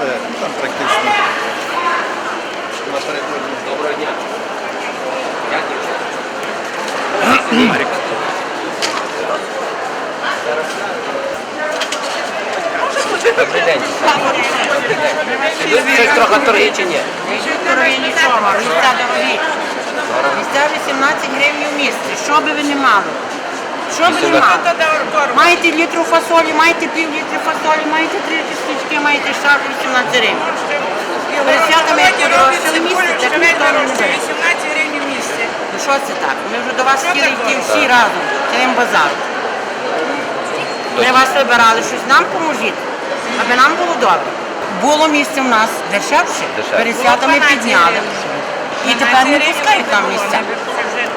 там практично. Доброго дня. Дякую. Добрий день. Щось трохи торги чи ні? Дорогі нічого, місця дорогі. Місця 18 гривень в місці. Що би ви не мали? Що мали? Маєте літру фасолі, маєте пів літри фасолі, маєте три кісточки, маєте шарф 18 гривень. Перед святами як подорожчали місце, так ніхто не бере. 18 гривень в місці. Ну що це так? Ми вже до вас хотіли йти всі разом, цим базаром. Ми вас вибирали, щось нам поможіть, аби нам було добре. Було місце в нас дешевше, Дешевше. перед святами підняли. І тепер не пускають нам місця.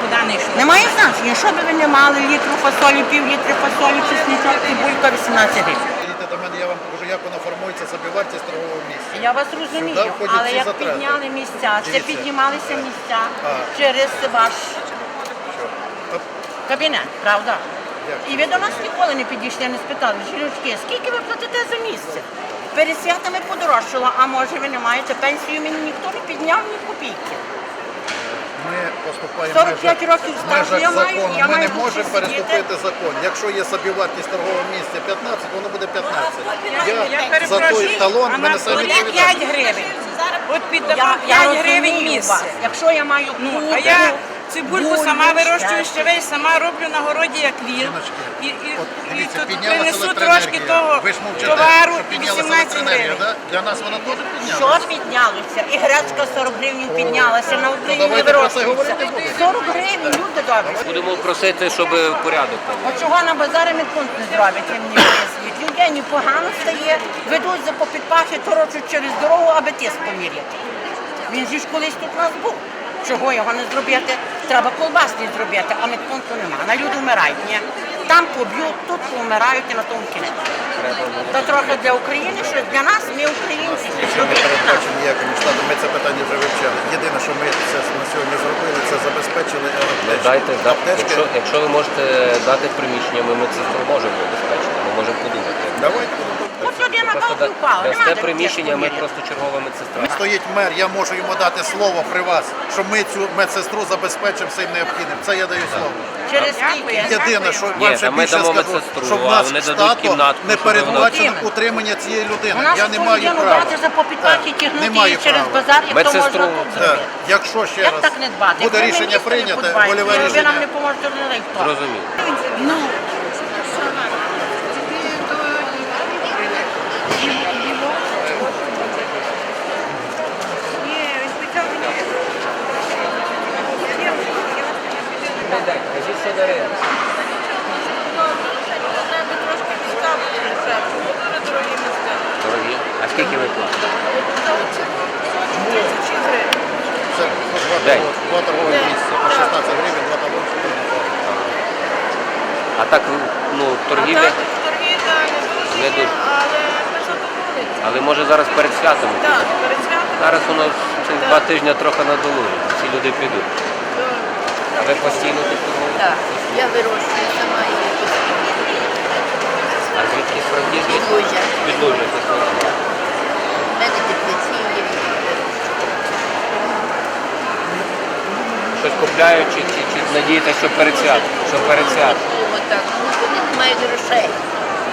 Куди не йшло. Немає значення, що би ви не мали, літру фасолі, пів літри фасолі, чесничок, цибулька 18 гривень. Їдете до мене, я вам покажу, як вона формується собівартість торгового місця. Я вас розумію, входять але всі як затрати. підняли місця, це Дивіться. піднімалися місця А. через ваш Що? Кабінет, правда? Як? І ви до нас ніколи не підійшли, не спитали, жіночки, скільки ви платите за місце? Перед святами подорожчало, а може ви не маєте пенсію, мені ніхто не підняв ні копійки. Ми поступаємо 45 в межах- років межах я маю, закону. я Ми маю не можемо сидіти. переступити закон. Якщо є собівартість торгового місця 15, воно буде 15. Я Я за той талон а мене самі несемо столі 5 гривень. От під Я, я 5 гривень місце. Якщо я маю Ну, а я цибульку сама вирощую ще щавель, сама роблю на городі як вір. Жіночки, І, і, і тут принесу трошки того Ви ж мовчите, товару 18 гривень. да? Для нас вона теж Що піднялося? І гречка 40 гривень піднялася, на Україні Ну, це вирощується. 40 гривень, люди добрі. Будемо просити, щоб порядок був. От чого на базарі медпункт не зроблять, ви мені поясніть. Людей непогано стає, ведуть за попідпахи, торочуть через дорогу, аби тиск поміряти. Він же ж колись тут у нас був. Чого його не зробити? Треба колбасний зробити, а медпункту нема. На люди вмирають. Ні. Там поб'ють, тут помирають і на тому кінець. Та трохи для України, що для нас, ми українці. Що не передбачено ніякими штатами, ми це питання вже вивчали. Єдине, що ми це на сьогодні зробили, це забезпечили аптечки. Дайте, да, Аптечки. якщо, якщо ви можете дати приміщення, ми медсестру можемо забезпечити, ми можемо подумати. Давайте. От людина Просто балки впала, нема приміщення, ми просто чергова медсестра. Стоїть мер, я можу йому дати слово при вас, що ми цю медсестру забезпечимо всім необхідним. Це я даю слово. Через скільки? Єдине, що Ні, вам ще більше скажу, медсестру, що в нас штату не передбачено вона- утримання цієї людини. У нас Я не маю людину права. брати за попідпахи, тягнути її через права. базар, як то можна тут Так, зробити. Якщо ще Як раз так не дбати? буде рішення не прийнято, подбаємо, вольове Ви нам не поможете не дай хто. Зрозуміло. Ну, Кажіть, що дарили. Дорогі. А скільки ви платите? Це два, місця, по 16 гривень, два талончики. А так, ну, торгівля, Не дуже. але може зараз перед святом. Так, перед святом. Зараз воно цих два тижні трохи надолужить. Всі люди підуть. А ви постійно тут? Так, я вирощую сама її. А звідки. У мене теплиці є. Щось купляють чи, чи, чи надієтесь, що перед святом? Що перед святом? Так. Ну, вони не мають грошей.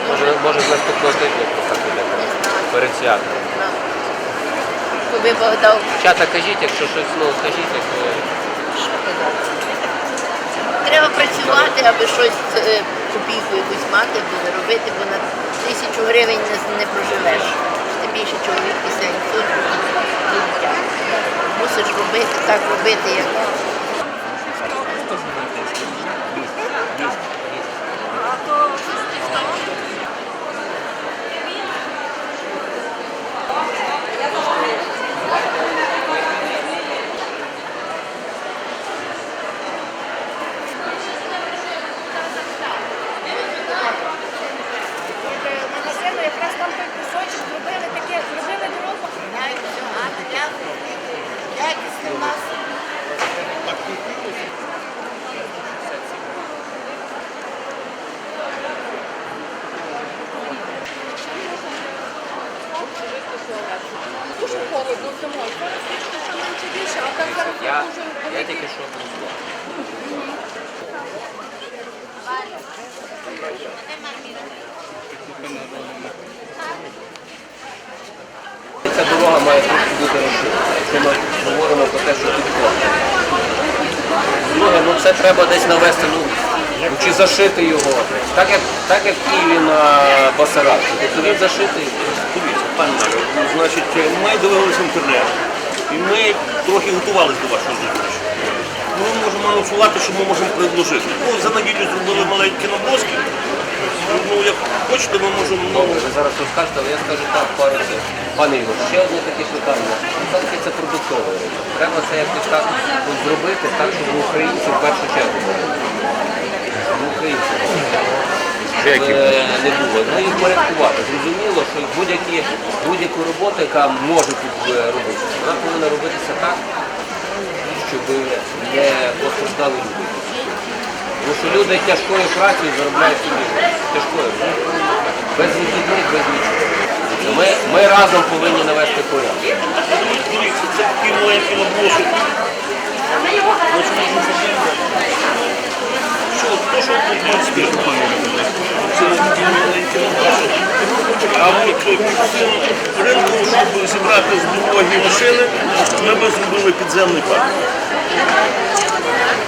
Може, може з наступного тижня так буде. Не знаю. Перед святом. Коли Бог дав, Чата, кажіть, якщо щось, ну, кажіть, як ви... що казати. Треба працювати, аби щось е, копійку якусь мати, аби заробити, бо на тисячу гривень не, не проживеш. Тим більше чоловік після ну. Мусиш робити, так робити, як Магазину якраз там той кусочок зробили таке, зробили дорогу. якість у нас. що холодно зимою. Зараз що менше більше, а так зараз Я, дуже я тільки що був. Ця дорога має трошки бути розширена, якщо ми говоримо про те, що підходить. Друге, ну це треба десь навести, ну, ну, чи зашити його. Так як, так як в Києві на Басараці. Тобто він зашитий. Дивіться, пане ну, значить, ми дивилися інтернет, і ми трохи готувалися до вашого зустрічі. Ми можемо анонсувати, що ми можемо предложити. Ну, за неділю зробили маленькі наброски. Ну, як хочете, ми можемо. Ну, Добре, ви зараз розкажете, але я скажу так, пару слів. Пане Ігор, ще одне таке питання. Все-таки це продуктовий. Треба це якось так зробити, так, щоб в українців в першу чергу було. Щоб в українців щоб, е, не було. Ну і порядкувати. Зрозуміло, що будь-які, будь-яку роботу, яка може тут е, робитися, вона повинна робитися так, щоб не постраждали люди. Тому що люди тяжкою працею заробляють собі тяжкою. Без вихідних, без нічого. Ми, ми разом повинні навести порядок. це такий маленький А от ринком, щоб зібрати з дороги машини, ми би зробили підземний парк.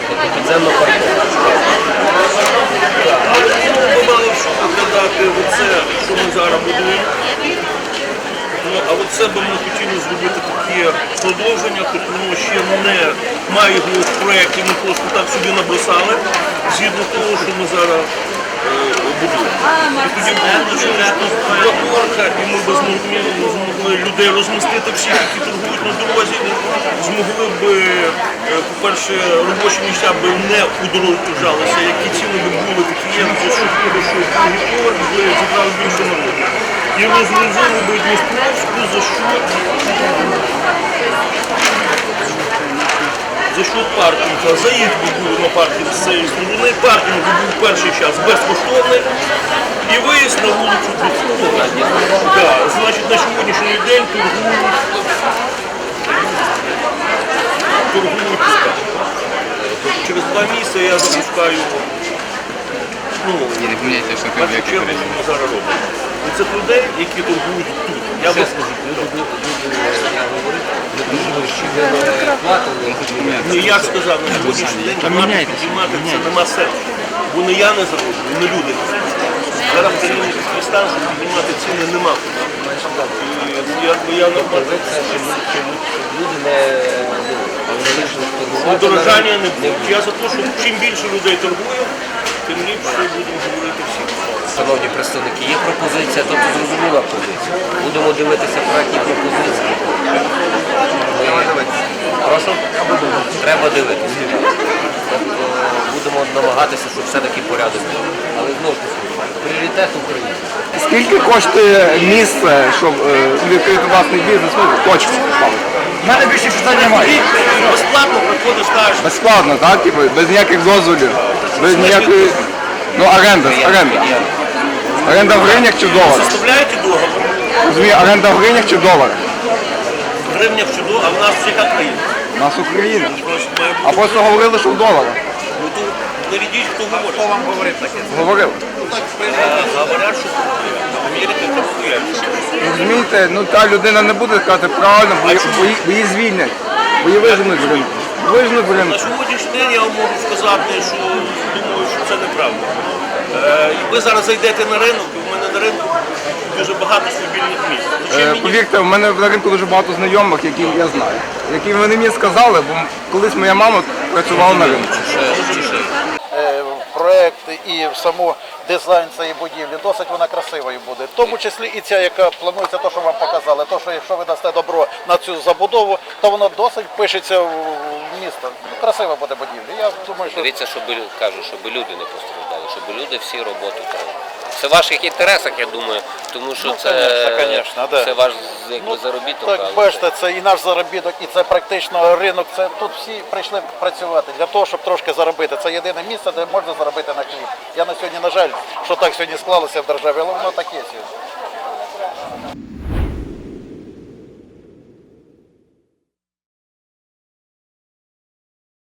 Тобто підземно парковка. Але ми мали б що виглядати оце, що ми зараз будуємо. Ну, а от це би ми хотіли зробити таке продовження, тобто воно ще не має його в проєкті, ми просто так собі набросали, згідно того, що ми зараз е, будуємо. І тоді вийшло, що тут і ми б змогли, змогли людей розмістити всіх, які торгують на дорозі, змогли б, е, по-перше, робочі місця б не удорожалися, які ціни б були такі є, що що Розгрузили би Дністровську за счет за счет паркінга. Заїзд був на паркінг з цієї сторони. Паркінг був перший час безкоштовний і виїзд на вулицю безкоштовний. Да, значить, на сьогоднішній день торгують торгують. Через два місяці я запускаю ну, першу чергу, що ми зараз робимо. І це людей, які торгують тут. Я скажіть, люди, люди, люди, я Ні, ж сказав, на сьогоднішній день варто підіймати це нема сенсу. Бо не я не зроблю, не люди. Зараз країні такий піднімати ціни нема. І якби я нормально. не, ну, не торгувати. Удорожання не буде. Я за те, що чим більше людей торгує, тим ліпше будемо говорити всі. Шановні представники, є пропозиція, тобто зрозуміла позиція. Будемо дивитися проектні пропозиції. Прошу? Треба дивитися. Тобто будемо намагатися, щоб все-таки порядок був. Але знову ж таки, пріоритет України. Скільки коштує місце, щоб е, відкрити власний бізнес, ну, точку? У мене більше питань немає. Безплатно приходиш, кажеш, Безскладно, так? Типу, без ніяких дозволів, без ніякої. Ну, оренда, оренда. Оренда в гривнях чи в доларах? заставляєте договор, Розумію, оренда в гривнях чи в доларах? в гривнях чи до, а в нас яка країна? У нас Україна. А просто говорили, що в доларах. Ну, то наведіть, хто говорить. Хто вам говорить таке? Говорили. Е, Говорять, що в Америці торгують. Розумієте, ну та людина не буде сказати правильно, бо, її- бо її звільнять, бо її виженуть з ринку. Виженуть з На сьогоднішній день я вам можу сказати, що думаю, що це неправда. Е, ви зараз зайдете на ринок, і в мене на ринку дуже багато свобільних місць. Зачем Е, мені Повірте, в мене на ринку дуже багато знайомих, які я знаю, які вони мені сказали, бо колись моя мама працювала на ринку. Е, проект і саму дизайн цієї будівлі, досить вона красивою буде. В тому числі і ця, яка планується, то, що вам показали, то, що якщо ви дасте добро на цю забудову, то воно досить пишеться в місто. Красива буде будівля. Я думаю, що Дивіться, щоб лю- кажу, щоб люди не постраждали, щоб люди всі роботу отримали. Це в ваших інтересах, я думаю, тому що Ну, це, конечно, конечно, да. це ваш якби, заробіток. Так, але бачите, це і наш заробіток, і це практично ринок. Це тут всі прийшли працювати для того, щоб трошки заробити. Це єдине місце, де можна заробити на хліб. Я на сьогодні, на жаль, що так сьогодні склалося в державі, але воно так є. сьогодні.